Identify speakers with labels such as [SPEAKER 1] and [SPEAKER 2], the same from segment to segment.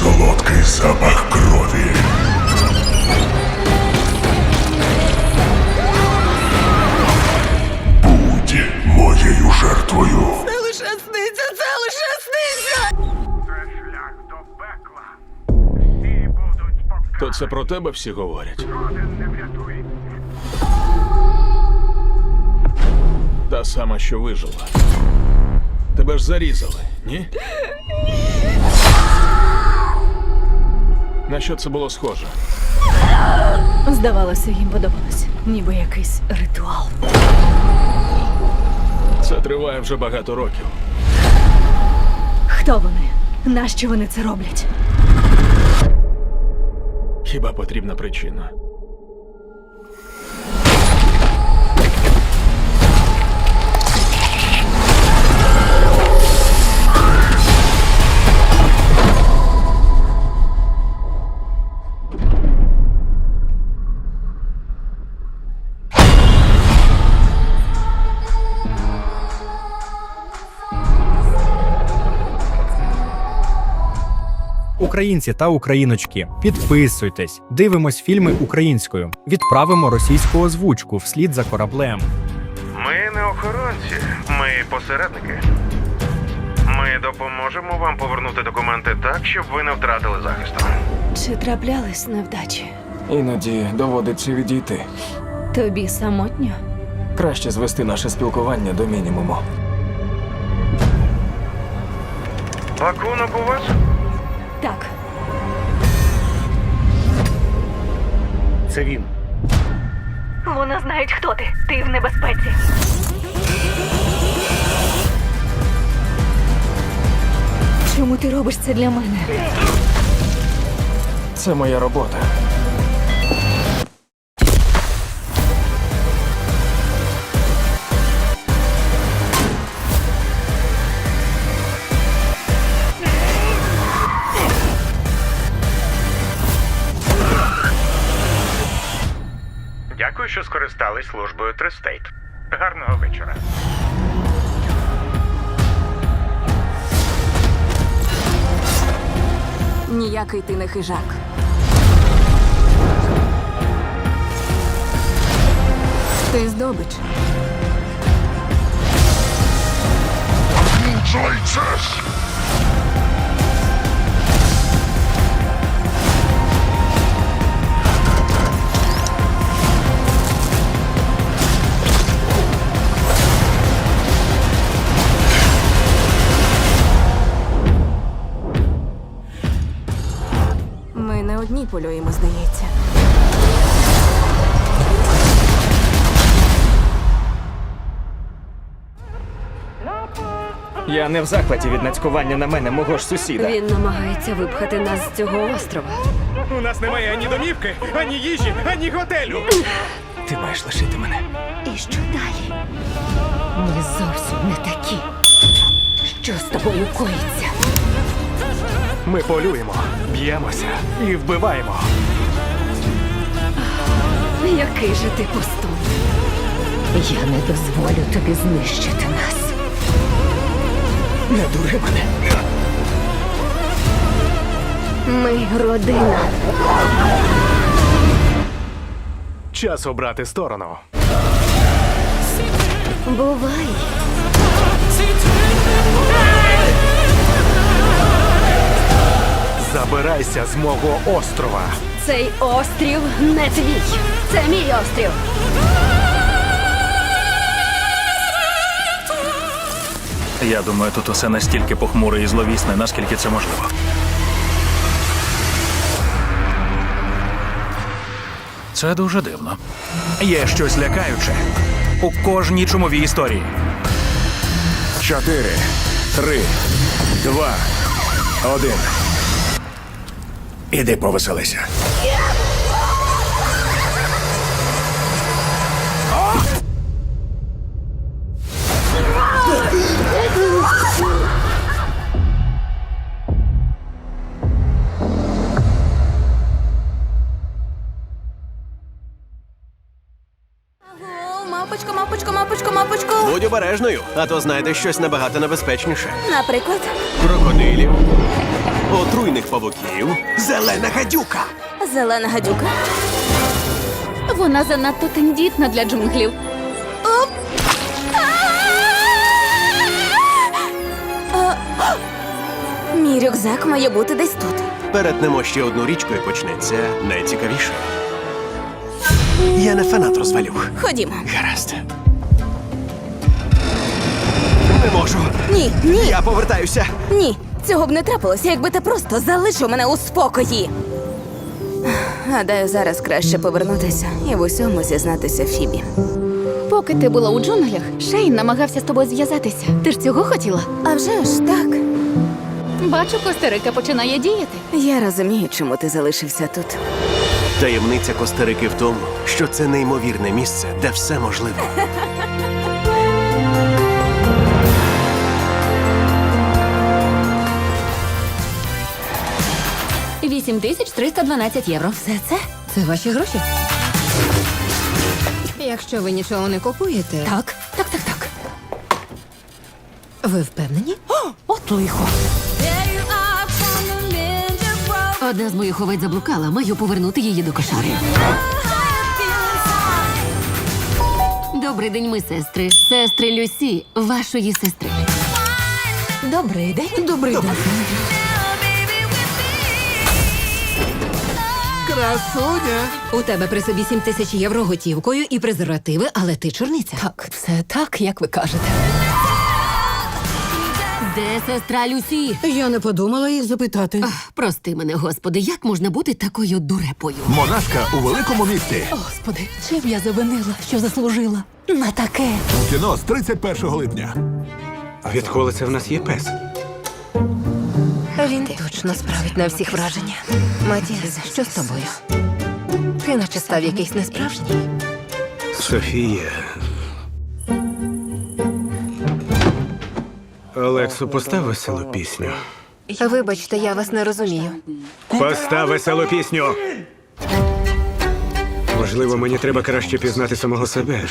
[SPEAKER 1] солодкий запах крові. Будь моєю жертвою.
[SPEAKER 2] Це лише сниться, це лише сниться!
[SPEAKER 3] Це шлях до пекла. Всі будуть покарані.
[SPEAKER 4] То це про тебе всі говорять.
[SPEAKER 3] Жоден не врятує.
[SPEAKER 4] Та сама, що вижила. Тебе ж зарізали, ні? На що це було схоже?
[SPEAKER 5] Здавалося, їм подобалось, ніби якийсь ритуал.
[SPEAKER 4] Це триває вже багато років.
[SPEAKER 5] Хто вони? Нащо вони це роблять?
[SPEAKER 4] Хіба потрібна причина?
[SPEAKER 6] Українці та україночки, підписуйтесь, дивимось фільми українською, відправимо російську озвучку вслід за кораблем.
[SPEAKER 3] Ми не охоронці, ми посередники. Ми допоможемо вам повернути документи так, щоб ви не втратили захисту.
[SPEAKER 5] Чи траплялись невдачі?
[SPEAKER 7] Іноді доводиться відійти.
[SPEAKER 5] Тобі самотньо?
[SPEAKER 7] Краще звести наше спілкування до мінімуму.
[SPEAKER 3] Пакунок у вас?
[SPEAKER 5] Так.
[SPEAKER 8] Це він.
[SPEAKER 5] Вони знають, хто ти. Ти в небезпеці. Чому ти робиш це для мене?
[SPEAKER 7] Це моя робота.
[SPEAKER 3] Скористались службою Тристейт. Гарного вечора.
[SPEAKER 9] Ніякий ти не хижак. Ти здобич.
[SPEAKER 1] Кінчайтесь!
[SPEAKER 9] Ми одні полюємо, здається.
[SPEAKER 8] Я не в захваті від нацькування на мене мого ж сусіда.
[SPEAKER 5] Він намагається випхати нас з цього острова.
[SPEAKER 8] У нас немає ані домівки, ані їжі, ані готелю. Ти маєш лишити мене.
[SPEAKER 5] І що далі? Ми зовсім не такі. Що з тобою коїться?
[SPEAKER 8] Ми полюємо, б'ємося і вбиваємо.
[SPEAKER 5] Який же ти пустун? Я не дозволю тобі знищити нас.
[SPEAKER 8] Не дури мене.
[SPEAKER 5] Ми родина.
[SPEAKER 8] Час обрати сторону.
[SPEAKER 5] Бувай.
[SPEAKER 8] Забирайся з мого острова.
[SPEAKER 5] Цей острів не твій. Це мій острів.
[SPEAKER 10] Я думаю, тут усе настільки похмуре і зловісне, наскільки це можливо. Це дуже дивно. Є щось лякаюче у кожній чумовій історії.
[SPEAKER 1] Чотири, три, два, один. Іди повеселися.
[SPEAKER 11] Обережною, а то знайдеш щось набагато небезпечніше.
[SPEAKER 12] Наприклад,
[SPEAKER 11] Крокодилів, отруйних павуків, зелена гадюка.
[SPEAKER 12] зелена гадюка.
[SPEAKER 13] Вона занадто тендітна для джунглів.
[SPEAKER 12] Мій рюкзак має бути десь тут.
[SPEAKER 11] Перетнемо ще одну річку і почнеться найцікавіше. Я не фанат розвалюх.
[SPEAKER 12] Ходімо.
[SPEAKER 11] Гаразд. Не можу.
[SPEAKER 12] Ні, ні,
[SPEAKER 11] Я повертаюся.
[SPEAKER 12] ні. Цього б не трапилося, якби ти просто залишив мене у спокої. Гадаю, зараз краще повернутися і в усьому зізнатися Фібі.
[SPEAKER 13] Поки ти була у джунглях, Шейн намагався з тобою зв'язатися. Ти ж цього хотіла?
[SPEAKER 12] А вже ж так.
[SPEAKER 13] Бачу, Костерика починає діяти.
[SPEAKER 12] Я розумію, чому ти залишився тут.
[SPEAKER 11] Таємниця Костерики в тому, що це неймовірне місце, де все можливо.
[SPEAKER 13] Вісім тисяч 312 євро. Все це?
[SPEAKER 14] Це ваші гроші? Якщо ви нічого не купуєте,
[SPEAKER 13] Так, так, так, так.
[SPEAKER 14] ви впевнені?
[SPEAKER 13] От лихо. Одна з моїх овець заблукала, маю повернути її до кошари. Добрий день, ми сестри. Сестри Люсі, вашої сестри.
[SPEAKER 14] Добрий день. Добрий день.
[SPEAKER 15] Красуня!
[SPEAKER 14] У тебе при собі 7 тисяч євро готівкою і презервативи, але ти чорниця.
[SPEAKER 13] Так, все так, як ви кажете. Де сестра Люсі?
[SPEAKER 14] Я не подумала їх запитати.
[SPEAKER 13] Ах, Прости мене, господи, як можна бути такою дурепою?
[SPEAKER 16] Монашка у великому місті.
[SPEAKER 13] Господи, чим я завинила, що заслужила? На таке.
[SPEAKER 16] У кіно з 31 липня.
[SPEAKER 15] Відколи це в нас є пес?
[SPEAKER 14] Він точно справить на всіх враження. Матіас, що з тобою? Ти наче став якийсь несправжній.
[SPEAKER 15] Софія. Олексу, постав веселу пісню.
[SPEAKER 14] Вибачте, я вас не розумію.
[SPEAKER 15] Постав веселу пісню. Можливо, мені треба краще пізнати самого себе.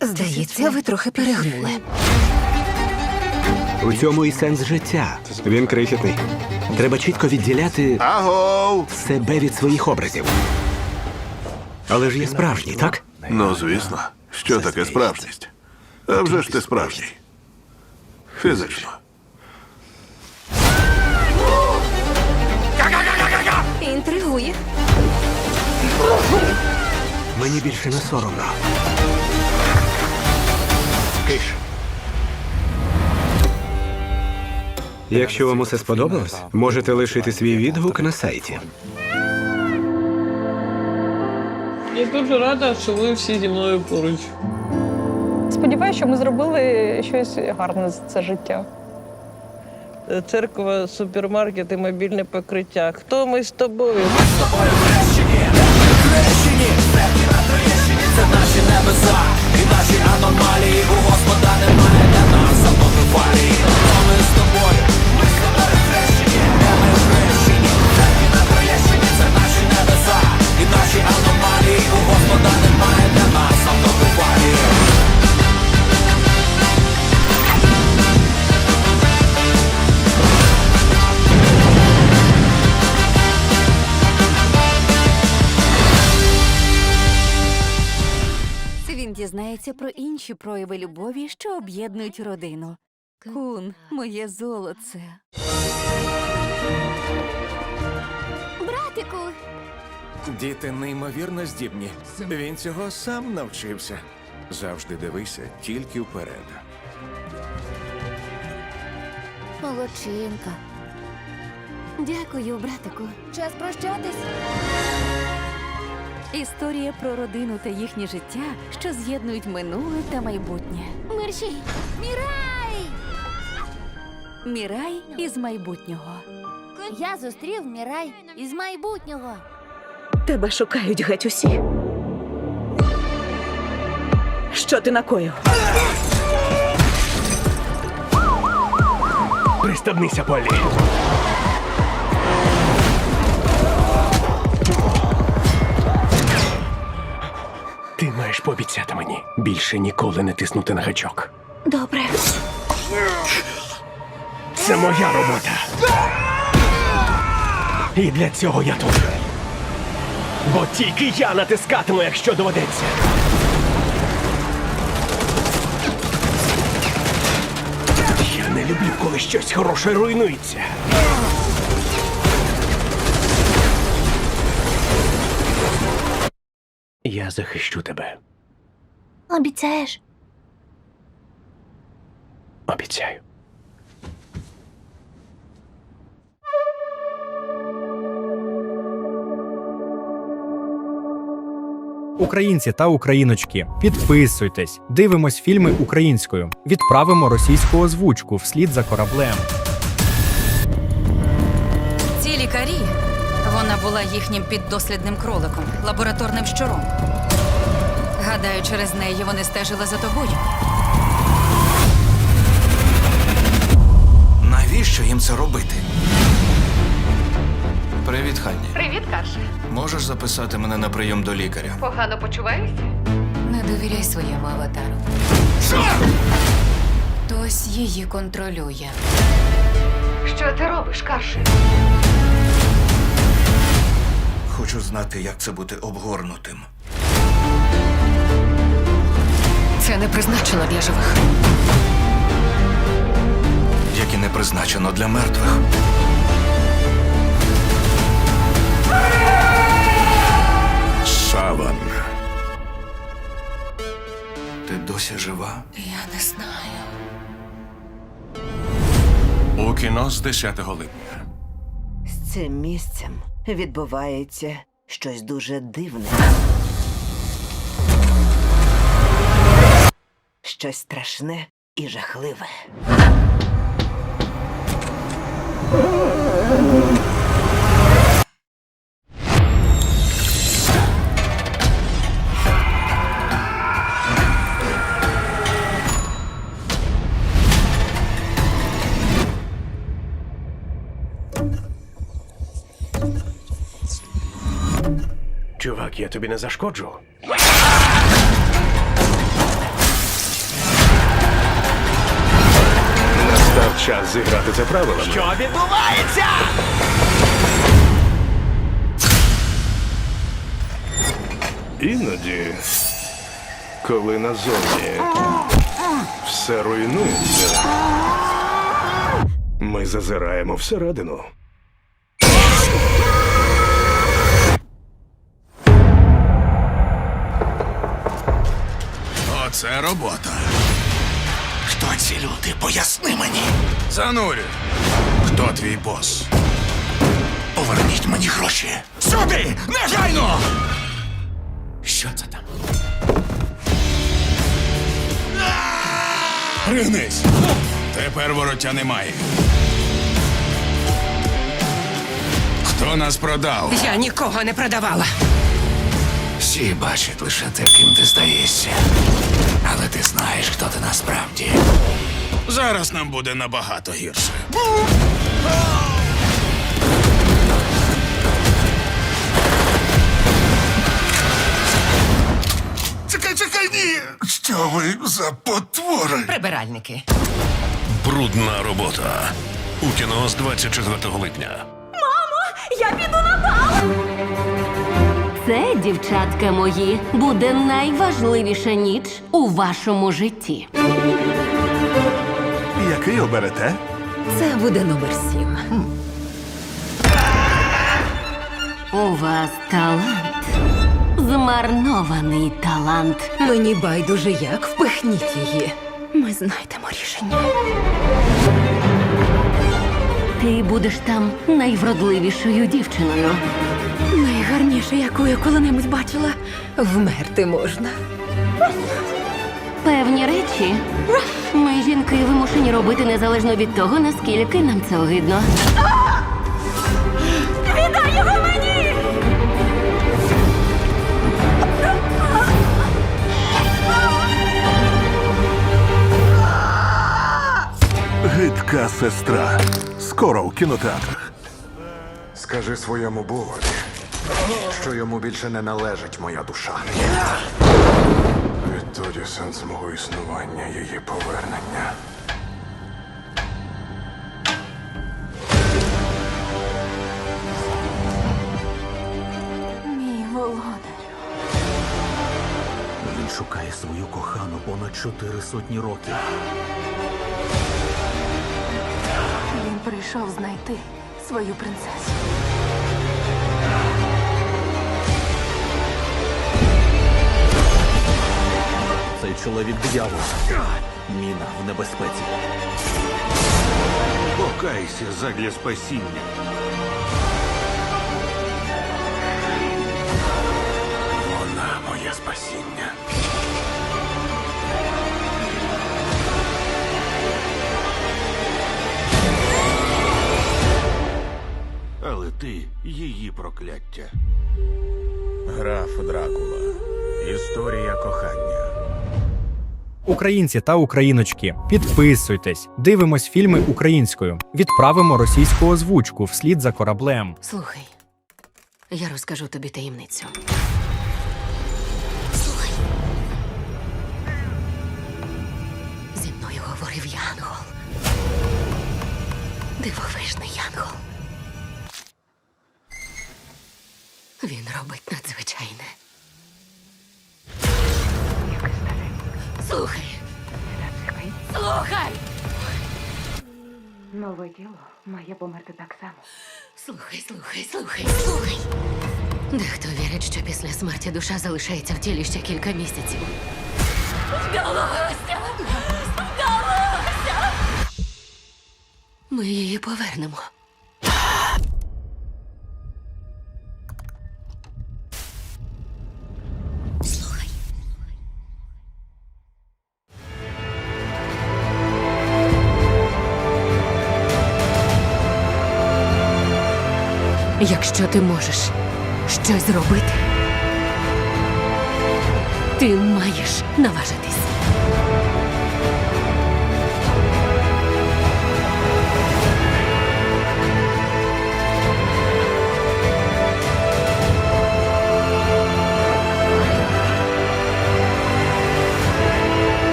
[SPEAKER 14] Здається, ви трохи перегнули.
[SPEAKER 15] У цьому і сенс життя. Він крихітний. Треба чітко відділяти
[SPEAKER 16] Агов!
[SPEAKER 15] себе від своїх образів. Але ж є справжній, так?
[SPEAKER 16] Ну, звісно. Що таке справжність? А вже ж ти справжній. Фізично.
[SPEAKER 12] Інтригує.
[SPEAKER 15] Мені більше не соромно. Киш. Якщо вам усе сподобалось, можете лишити свій відгук на сайті.
[SPEAKER 17] Я дуже рада, що ви всі зі мною поруч.
[SPEAKER 18] Сподіваюся, що ми зробили щось гарне за це життя.
[SPEAKER 17] Церква, супермаркет і мобільне покриття. Хто ми з тобою?
[SPEAKER 13] Це наші небеса і наші аномалії у господа Він дізнається про інші прояви любові, що об'єднують родину. Кун, моє золоце. Братику,
[SPEAKER 19] Діти неймовірно здібні. Він цього сам навчився. Завжди дивися тільки вперед.
[SPEAKER 13] молодчинка. Дякую, братику. Час прощатись. Історія про родину та їхнє життя, що з'єднують минуле та майбутнє. Мерші! Мірай! Мірай із майбутнього.
[SPEAKER 18] Я зустрів Мірай із майбутнього.
[SPEAKER 14] Тебе шукають геть усі. Що ти накоїв?
[SPEAKER 15] Пристебнися, Полі. Маєш
[SPEAKER 11] пообіцяти мені більше ніколи не тиснути на гачок.
[SPEAKER 12] Добре.
[SPEAKER 11] Це моя робота. І для цього я тут. Бо тільки я натискатиму, якщо доведеться. Я не люблю, коли щось хороше руйнується. Я захищу тебе.
[SPEAKER 12] Обіцяєш?
[SPEAKER 11] Обіцяю.
[SPEAKER 6] Українці та україночки, підписуйтесь, дивимось фільми українською, відправимо російську озвучку вслід за кораблем.
[SPEAKER 13] Була їхнім піддослідним кроликом, лабораторним щуром. Гадаю, через неї вони стежили за тобою.
[SPEAKER 19] Навіщо їм це робити? Привіт, Ханні.
[SPEAKER 13] Привіт, Карше.
[SPEAKER 19] Можеш записати мене на прийом до лікаря?
[SPEAKER 13] Погано почуваєшся? Не довіряй своєму аватару. Хтось її контролює. Що ти робиш, Карше?
[SPEAKER 19] Хочу знати, як це бути обгорнутим.
[SPEAKER 13] Це не призначено для живих.
[SPEAKER 19] Як і не призначено для мертвих. Саван. Ти досі жива?
[SPEAKER 13] Я не знаю.
[SPEAKER 19] У кіно з 10 липня.
[SPEAKER 14] З цим місцем відбувається щось дуже дивне. Щось страшне і жахливе.
[SPEAKER 11] Чувак, я тобі не зашкоджу.
[SPEAKER 8] Настав час зіграти це правилами.
[SPEAKER 11] Що відбувається?
[SPEAKER 8] Іноді, коли назовні все руйнується, ми зазираємо всередину.
[SPEAKER 19] Оце робота. Хто ці люди? Поясни мені. Занурю. Хто твій бос? Поверніть мені гроші. Сюди! Негайно! Що це там? Пригнись! Тепер вороття немає. Хто нас продав?
[SPEAKER 13] Я нікого не продавала.
[SPEAKER 19] Всі бачать лише те, ким ти здаєшся. Але ти знаєш, хто ти насправді. Зараз нам буде набагато гірше. Чекай, чекай, ні! Що ви за потвори?
[SPEAKER 13] Прибиральники.
[SPEAKER 11] Брудна робота. У кіно з 24 липня.
[SPEAKER 13] Це, дівчатка мої, буде найважливіша ніч у вашому житті.
[SPEAKER 16] Який оберете?
[SPEAKER 14] Це буде номер сім.
[SPEAKER 13] У вас талант. Змарнований талант.
[SPEAKER 14] Мені байдуже як впихніть її.
[SPEAKER 12] Ми знайдемо рішення.
[SPEAKER 13] Ти будеш там найвродливішою дівчиною.
[SPEAKER 14] Найгарніше, яку я коли-небудь бачила. Вмерти можна.
[SPEAKER 13] Певні речі ми, жінки, вимушені робити незалежно від того, наскільки нам це огидно.
[SPEAKER 12] Віддай його мені!
[SPEAKER 16] Гидка сестра. Скоро у кінотеатрах.
[SPEAKER 19] Скажи своєму богові, що йому більше не належить моя душа.
[SPEAKER 8] Тоді сенс мого існування її повернення.
[SPEAKER 20] Мій володар.
[SPEAKER 10] Він шукає свою кохану понад чотири сотні років.
[SPEAKER 20] Він прийшов знайти свою принцесу.
[SPEAKER 10] Цей чоловік диявол. Міна в небезпеці. Покайся задля спасіння.
[SPEAKER 8] Вона моє спасіння.
[SPEAKER 10] Але ти її прокляття.
[SPEAKER 11] Граф Дракула. Історія кохання.
[SPEAKER 6] Українці та україночки, підписуйтесь, дивимось фільми українською, відправимо російську озвучку вслід за кораблем.
[SPEAKER 13] Слухай, я розкажу тобі таємницю. Слухай. Зі мною говорив Янгол. Дивовижний Янгол. Він робить надзвичайне. Слухай. Слухай!
[SPEAKER 20] Нове тіло має померти так само.
[SPEAKER 13] Слухай, слухай, слухай, слухай. Дехто вірить, що після смерті душа залишається в тілі ще кілька місяців. Вдалося! Вдалося! Ми її повернемо. Якщо ти можеш щось зробити, ти маєш наважитись.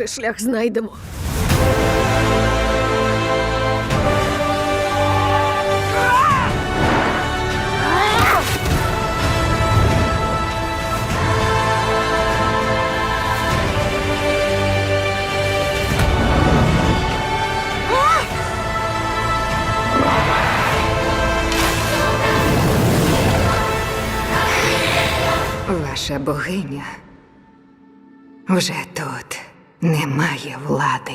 [SPEAKER 13] Інший шлях знайдемо. Ваша богиня вже тут немає влади.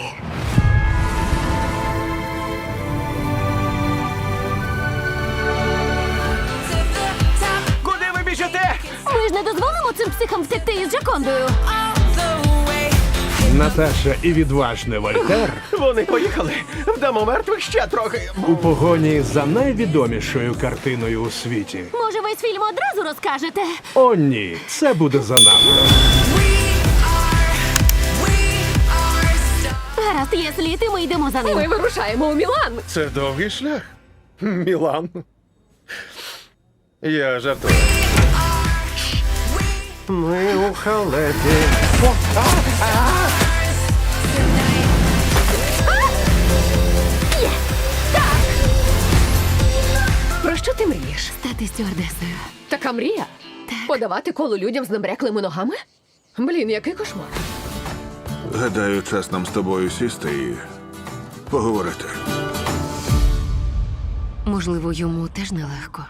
[SPEAKER 21] Куди ви біжите?
[SPEAKER 20] Ми ж не дозволимо цим психам втекти із Джакондою.
[SPEAKER 8] Наташа і відважний Вольтер
[SPEAKER 11] Вони поїхали. Вдамо мертвих ще трохи.
[SPEAKER 8] у погоні за найвідомішою картиною у світі.
[SPEAKER 20] Може, весь фільм одразу розкажете?
[SPEAKER 8] О, ні, це буде занадто.
[SPEAKER 20] Гаразд, є слід, і ми йдемо за ним. Ми вирушаємо у Мілан.
[SPEAKER 11] Це довгий шлях. Мілан. Я жартую. Ми у халепі.
[SPEAKER 13] Про що ти мрієш? Стати стюардесою.
[SPEAKER 18] Така мрія? Подавати коло людям з набряклими ногами? Блін, який кошмар.
[SPEAKER 16] Гадаю, час нам з тобою сісти і поговорити.
[SPEAKER 13] Можливо, йому теж нелегко.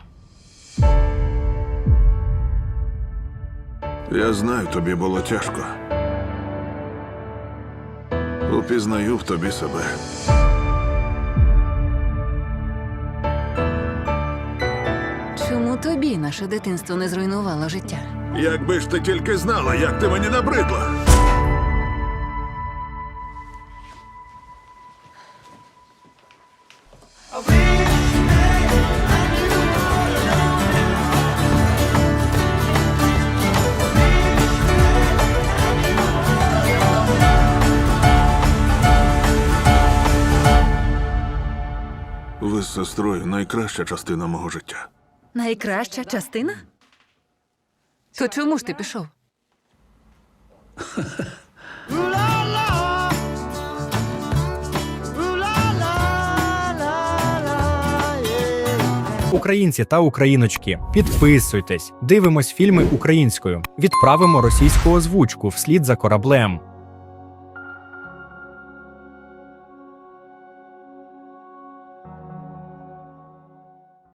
[SPEAKER 16] Я знаю, тобі було тяжко. Упізнаю в тобі себе.
[SPEAKER 13] Чому тобі наше дитинство не зруйнувало життя?
[SPEAKER 16] Якби ж ти тільки знала, як ти мені набридла. Сестрою найкраща частина мого життя.
[SPEAKER 13] Найкраща частина?
[SPEAKER 14] То чому ж ти пішов?
[SPEAKER 6] Українці та україночки, підписуйтесь, дивимось фільми українською, відправимо російську озвучку вслід за кораблем.